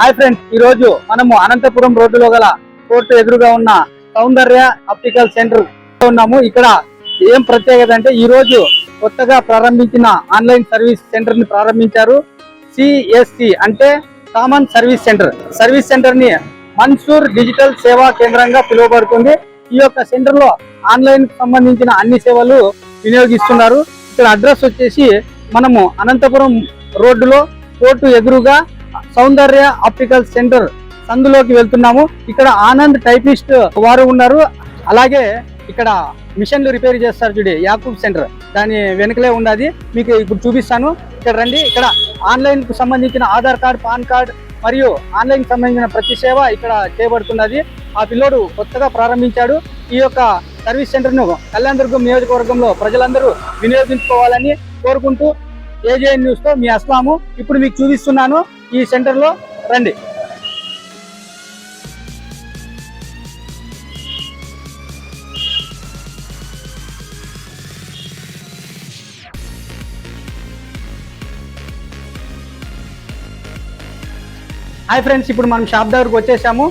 Hi friends ఈ రోజు మనము అనంతపురం రోడ్డులో గల కోర్టు ఎదురుగా ఉన్న సౌందర్య ఆప్టికల్ సెంటర్ ఉన్నాము. ఇక్కడ ఏం ప్రత్యేకత అంటే ఈ రోజు కొత్తగా ప్రారంభించిన ఆన్లైన్ సర్వీస్ సెంటర్ని ప్రారంభించారు సిఎస్సి అంటే కామన్ సర్వీస్ సెంటర్. సర్వీస్ సెంటర్ని మన్సూర్ డిజిటల్ సేవా కేంద్రంగా పిలువబడుతుంది. ఈ యొక్క సెంటర్లో ఆన్లైన్ సంబంధించిన అన్ని సేవలు వినియోగిస్తున్నారు. ఇక్కడ అడ్రస్ వచ్చేసి మనము అనంతపురం రోడ్డులో కోర్టు ఎదురుగా సౌందర్య ఆప్టికల్ సెంటర్ సందులోకి వెళ్తున్నాము. ఇక్కడ ఆనంద్ టైపిస్ట్ వారు ఉన్నారు. అలాగే ఇక్కడ మిషన్లు రిపేర్ చేస్తారు చూడి యాకూబ్ సెంటర్. దాని వెనుకలే ఉన్నది. మీకు ఇప్పుడు చూపిస్తాను. ఇక్కడ రండి. ఇక్కడ ఆన్లైన్కు సంబంధించిన ఆధార్ కార్డ్ పాన్ కార్డ్ మరియు ఆన్లైన్కి సంబంధించిన ప్రతి సేవ ఇక్కడ చేయబడుతున్నది. ఆ పిల్లోడు కొత్తగా ప్రారంభించాడు. ఈ యొక్క సర్వీస్ సెంటర్ను కళ్యాణదుర్గం నియోజకవర్గంలో ప్రజలందరూ వినియోగించుకోవాలని కోరుకుంటూ ఏజేఎన్ న్యూస్తో మీ అస్లాము. ఇప్పుడు మీకు చూపిస్తున్నాను ఈ సెంటర్లో రండి. హాయ్ ఫ్రెండ్స్ ఇప్పుడు మనం షాప్ దగ్గరకు వచ్చేసాము.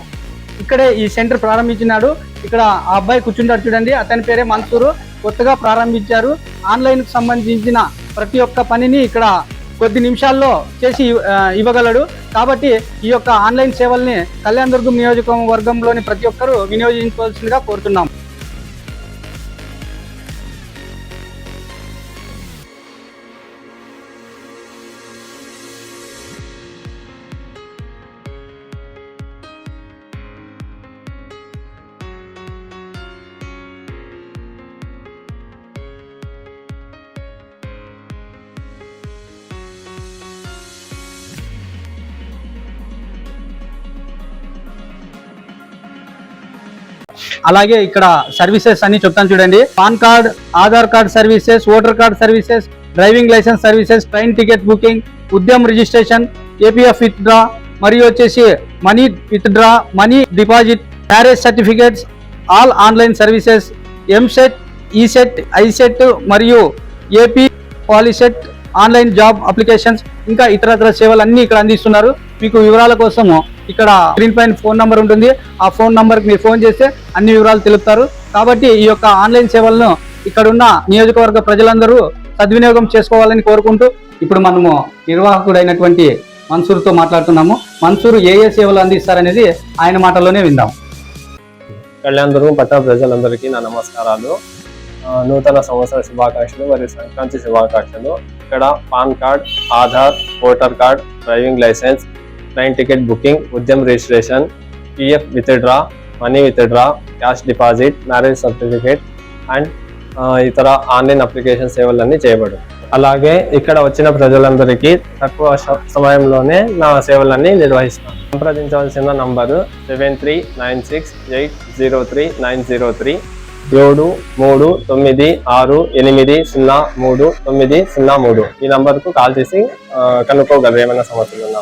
ఇక్కడే ఈ సెంటర్ ప్రారంభించినాడు. ఇక్కడ ఆ అబ్బాయి కూర్చుంటాడు చూడండి. అతని పేరే మన్సూరు. కొత్తగా ప్రారంభించారు. ఆన్లైన్కు సంబంధించిన ప్రతి ఒక్క పనిని ఇక్కడ కొద్ది నిమిషాల్లో చేసి ఇవ్వగలడు. కాబట్టి ఈ యొక్క ఆన్లైన్ సేవల్ని కళ్యాణదుర్గం నియోజకవర్గంలోని ప్రతి ఒక్కరూ వినియోగించుకోవాల్సిందిగా కోరుతున్నాం. అలాగే ఇక్కడ సర్వీసెస్ అన్ని చెప్తాను చూడండి. PAN card Aadhaar card services voter card services driving licence services train ticket booking Udyam registration EPF withdraw మరియు వచ్చేసి money withdraw money deposit marriage certificates all online services EAMCET ECET ICET మరియు AP POLYCET online job applications ఇంకా ఇతరత్ర సేవలు అన్నీ ఇక్కడ అందిస్తున్నారు. మీకు వివరాల కోసము ఇక్కడ స్క్రీన్ పైన ఫోన్ నంబర్ ఉంటుంది. ఆ ఫోన్ నంబర్కి మీరు ఫోన్ చేస్తే అన్ని వివరాలు తెలుపుతారు. కాబట్టి ఈ యొక్క ఆన్లైన్ సేవలను ఇక్కడున్న నియోజకవర్గ ప్రజలందరూ సద్వినియోగం చేసుకోవాలని కోరుకుంటూ ఇప్పుడు మనము నిర్వాహకుడైనటువంటి మన్సూర్తో మాట్లాడుతున్నాము. మన్సూర్ ఏ ఏ సేవలు అందిస్తారనేది ఆయన మాటల్లోనే విందాం. కళ్యాణదుర్గం పట్టణ ప్రజలందరికీ నా నమస్కారాలు. నూతన సంవత్సర శుభాకాంక్షలు మరియు సంక్రాంతి శుభాకాంక్షలు. ఇక్కడ PAN card Aadhaar voter card driving licence train ticket booking Udyam registration PF withdraw money withdraw cash deposit marriage certificate and ఇతర ఆన్లైన్ అప్లికేషన్ సేవలన్నీ చేయబడు అలాగే ఇక్కడ వచ్చిన ప్రజలందరికీ తక్కువ సమయంలోనే నా సేవలన్నీ నిర్వహిస్తాను. సంప్రదించవలసిన number seven three nine six eight zero three nine zero three ఏడు మూడు తొమ్మిది ఆరు ఎనిమిది సున్నా మూడు తొమ్మిది సున్నా మూడు. ఈ నంబర్కు కాల్ చేసి కనుక్కోగలరు ఏమైనా సమస్యలు ఉన్నా